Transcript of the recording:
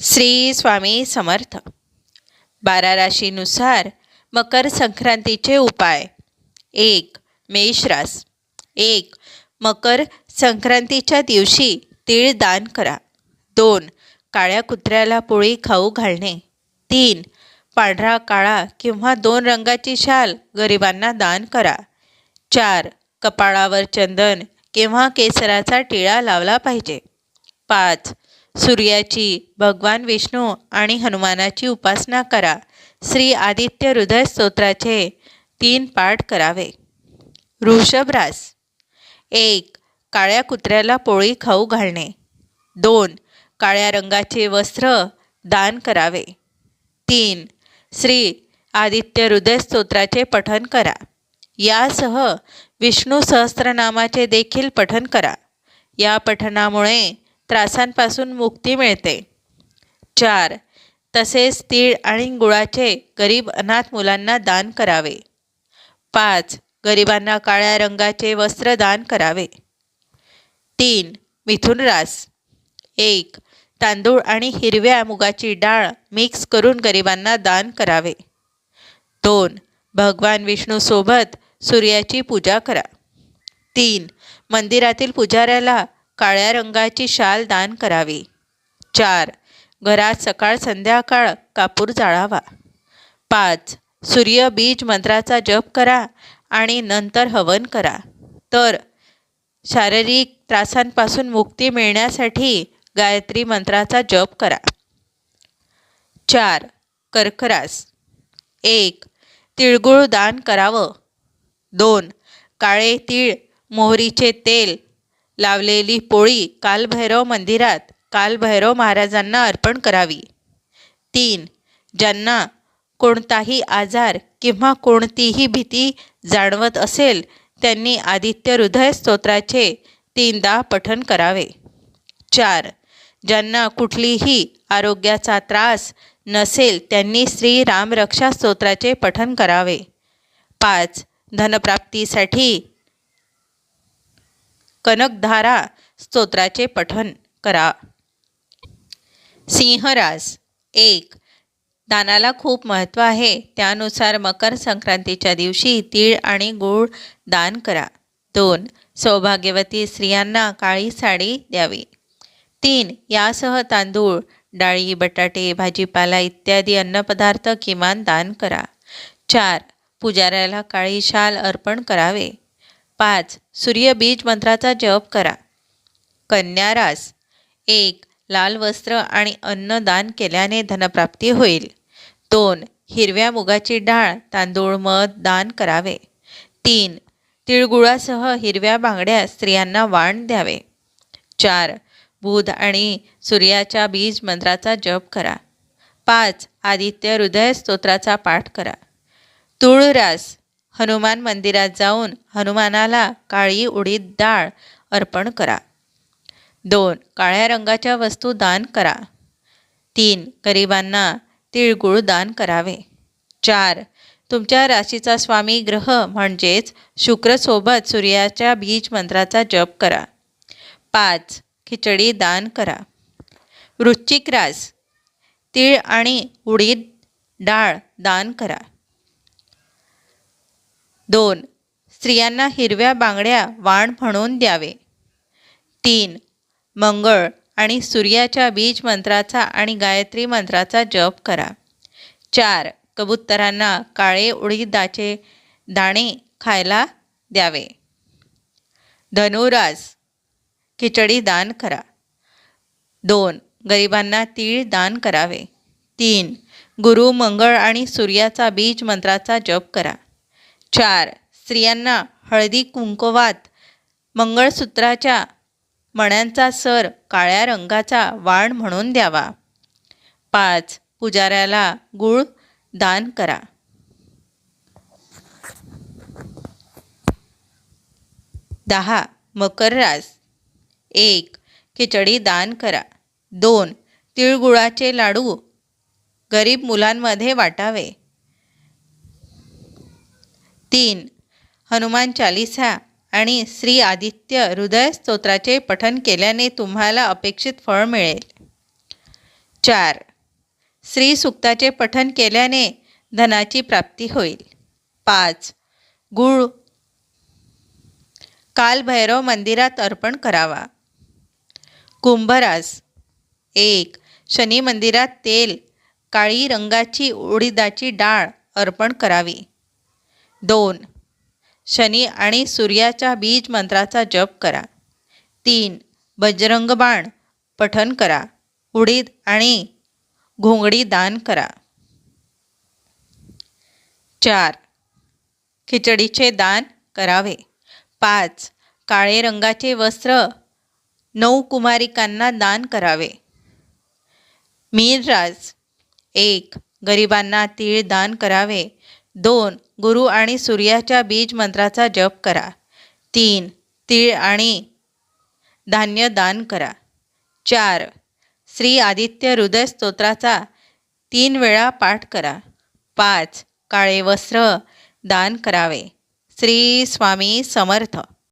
श्री स्वामी समर्थ. बारा राशीनुसार मकर संक्रांतीचे उपाय. एक मेषरास एक मकर संक्रांतीच्या दिवशी तीळ दान करा. दोन काळ्या कुत्र्याला पोळी खाऊ घालणे. तीन पांढरा काळा किंवा दोन रंगाची शाल गरिबांना दान करा. चार कपाळावर चंदन किंवा केसराचा टिळा लावला पाहिजे. पाच सूर्याची भगवान विष्णू आणि हनुमानाची उपासना करा. श्री आदित्य हृदय स्तोत्राचे तीन पाठ करावे. ऋषभरास रास. एक काळ्या कुत्र्याला पोळी खाऊ घालणे. दोन काळ्या रंगाचे वस्त्र दान करावे. तीन श्री आदित्य हृदय स्तोत्राचे पठन करा. यासह विष्णू सहस्त्रनामाचे देखील पठन करा. या पठनामुळे त्रासांपासून मुक्ती मिळते. चार. तसेच तीळ आणि गुळाचे गरीब अनाथ मुलांना दान करावे. पाच. गरिबांना काळ्या रंगाचे वस्त्र दान करावे. तीन. मिथुन रास. एक. तांदूळ आणि हिरव्या मुगाची डाळ मिक्स करून गरिबांना दान करावे. दोन. भगवान विष्णूसोबत सूर्याची पूजा करा. तीन. मंदिरातील पुजाऱ्याला काळ्या रंगाची शाल दान करावी. चार घरात सकाळ संध्याकाळ कापूर जाळावा. पाच सूर्य बीज मंत्राचा जप करा आणि नंतर हवन करा. तर शारीरिक त्रासांपासून मुक्ती मिळण्यासाठी गायत्री मंत्राचा जप करा. चार कर्करास. एक तिळगुळ दान करावं. दोन काळे तीळ मोहरीचे तेल लावलेली पोळी कालभैरव मंदिरात कालभैरव महाराजांना अर्पण करावी. तीन ज्यांना कोणताही आजार किंवा कोणतीही भीती जाणवत असेल त्यांनी आदित्य हृदय स्तोत्राचे तीनदा पठन करावे. चार ज्यांना कुठलीही आरोग्याचा त्रास नसेल त्यांनी श्री रामरक्षा स्तोत्राचे पठन करावे. पाच धनप्राप्तीसाठी कनकधारा स्तोत्राचे पठन करा. सिंहरास एक. दानाला खूप महत्त्व आहे. त्यानुसार मकर संक्रांतीच्या दिवशी तीळ आणि गूळ दान करा. दोन. सौभाग्यवती स्त्रियांना काळी साडी द्यावी. तीन. यासह तांदूळ डाळी बटाटे भाजीपाला इत्यादी अन्नपदार्थ किमान दान करा. चार. पुजाऱ्याला काळी शाल अर्पण करावे. पाच. सूर्यबीज मंत्राचा जप करा. कन्या रास. एक. लाल वस्त्र आणि अन्न दान केल्याने धनप्राप्ती होईल. दोन. हिरव्या मुगाची डाळ तांदूळ मध दान करावे. तीन. तिळगुळासह हिरव्या बांगड्या स्त्रियांना वाण द्यावे. चार. बुध आणि सूर्याच्या बीज मंत्राचा जप करा. पाच. आदित्य हृदय स्तोत्राचा पाठ करा. तुळरास. हनुमान मंदिरात जाऊन हनुमानाला काळी उडीद डाळ अर्पण करा. दोन काळ्या रंगाच्या वस्तू दान करा. तीन गरिबांना तिळगुळ दान करावे. चार तुमच्या राशीचा स्वामी ग्रह म्हणजेच शुक्रसोबत सूर्याच्या बीज मंत्राचा जप करा. पाच खिचडी दान करा. वृश्चिक रास तीळ आणि उडीद डाळ दान करा. दोन स्त्रियांना हिरव्या बांगड्या वाण म्हणून द्यावे. तीन मंगळ आणि सूर्याच्या बीज मंत्राचा आणि गायत्री मंत्राचा जप करा. चार कबुतरांना काळे उडीदाचे दाणे खायला द्यावे. धनुरास खिचडी दान करा. दोन गरिबांना तीळ दान करावे. तीन गुरु मंगळ आणि सूर्याचा बीज मंत्राचा जप करा. चार. स्त्रियांना हळदी कुंकवात मंगळसूत्राच्या मण्यांचा सर काळ्या रंगाचा वाण म्हणून द्यावा. पाच. पुजाऱ्याला गुळ दान करा. दहा. मकर रास. एक. खिचडी दान करा. दोन. तिळगुळाचे लाडू गरीब मुलांमध्ये वाटावे. तीन. हनुमान चालिसा आणि श्री आदित्य हृदय स्तोत्राचे पठन केल्याने तुम्हाला अपेक्षित फळ मिळेल. चार. श्री सुक्ताचे पठन केल्याने धनाची प्राप्ती होईल. पाच. गुळ. कालभैरव मंदिरात अर्पण करावा. कुंभरास एक. शनी मंदिरात तेल काळी रंगाची उडीदाची डाळ अर्पण करावी. दोन. शनी आणि सूर्याच्या बीज मंत्राचा जप करा. तीन. बजरंग बाण पठन करा. उडीद आणि घोंगडी दान करा. चार. खिचडीचे दान करावे. पाच. काळे रंगाचे वस्त्र नऊ कुमारिकांना दान करावे. मीनराज. एक. गरिबांना तीळ दान करावे. दोन गुरु आणि सूर्याच्या बीज मंत्राचा जप करा. तीन तीळ आणि धान्य दान करा. चार श्री आदित्य हृदय स्तोत्राचा तीन वेळा पाठ करा. पाच काळे वस्त्र दान करावे. श्री स्वामी समर्थ.